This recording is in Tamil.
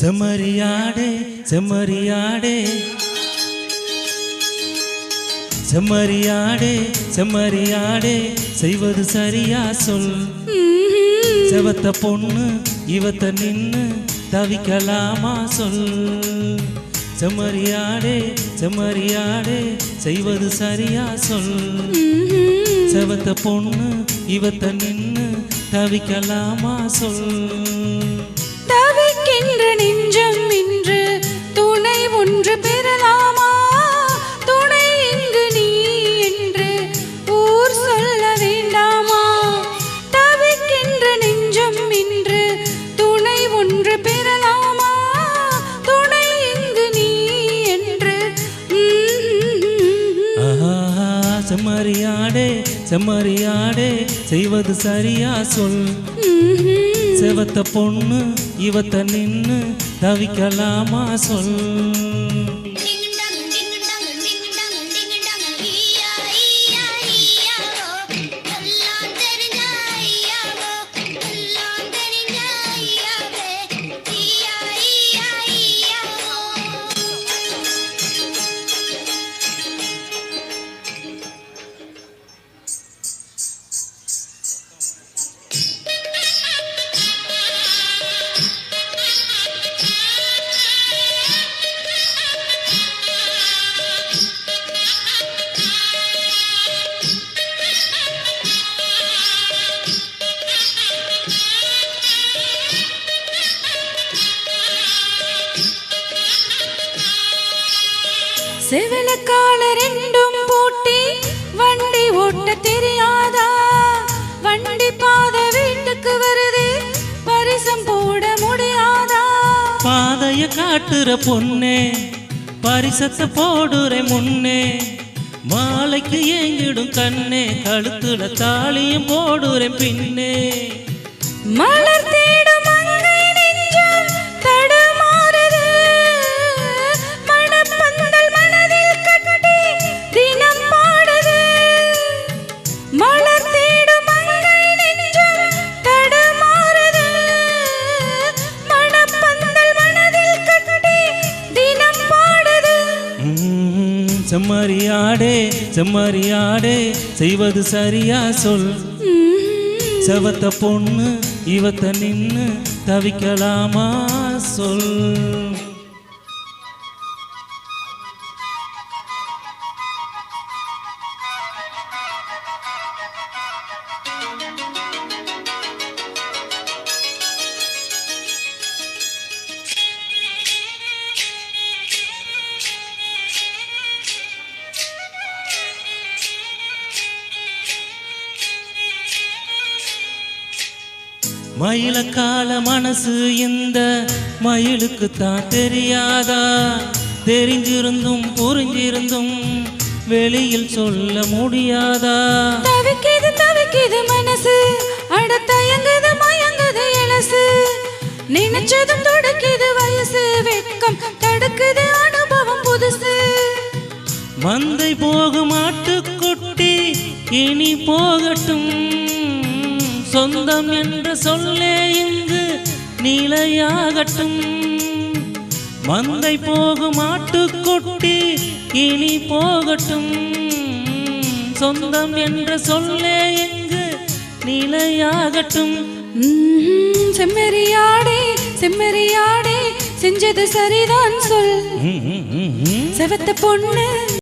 செம்மறியாடே செம்மறியாடே. செம்மறியாடே செம்மறியாடே செய்வது சரியா சொல். செவத்த பொண்ணு இவத்த நின்னு தவிக்கலாமா சொல். செம்மறியாடே செம்மறியாடே செய்வது சரியா சொல். செவத்த பொண்ணு இவத்த நின்னு தவிக்கலாமா சொல். செம்மறியாடே செம்மறியாடே செய்வது சரியா சொல். செவத்த பொண்ணு இவத்த நின்னு தவிக்கலாமா சொல். செவலக்கால ரெண்டும் பூட்டி வண்டி ஓட்ட தெரியாதா? வண்டி பாத வீட்டுக்கு வருது பரிசம் போட முடியாதா? பாதைய காட்டுற பொண்ணே பரிசத்தை போடுற முன்னே மாலைக்கு ஏங்கிடும் கண்ணே கழுத்துல தாலியும் போடுறேன் பின்னே. மலர் செம்மறியாடே செம்மறியாடே செய்வது சரியா சொல். செவத்த பொண்ணு இவத்த நின்று தவிக்கலாமா சொல். மயிலக்கால மனசு இந்த மயிலுக்கு தான் தெரியாதா? தெரிஞ்சிருந்தும் புரிஞ்சிருந்தும் வெளியில் சொல்ல முடியாதா? தவிக்குது தவிக்குது மனசு. அட தயங்குது மயங்குது இலசு நினைச்சதும் தொடக்குது வயசு. வெட்கம் தடுக்குது அனுபவம் புதுசு. மந்தை போகும் ஆட்டுக்குட்டி இனி போகட்டும். சொந்தம் என்ற சொல்லே இங்கு நிலையாகட்டும். மந்தை போகும் ஆட்டுக்குட்டி இனி போகட்டும். சொந்தம் என்ற சொல்லே இங்கு நிலையாகட்டும். ம்ம், செம்மறியாடே செம்மறியாடே செஞ்சது சரிதான் சொல். செவத்த பொண்ணு.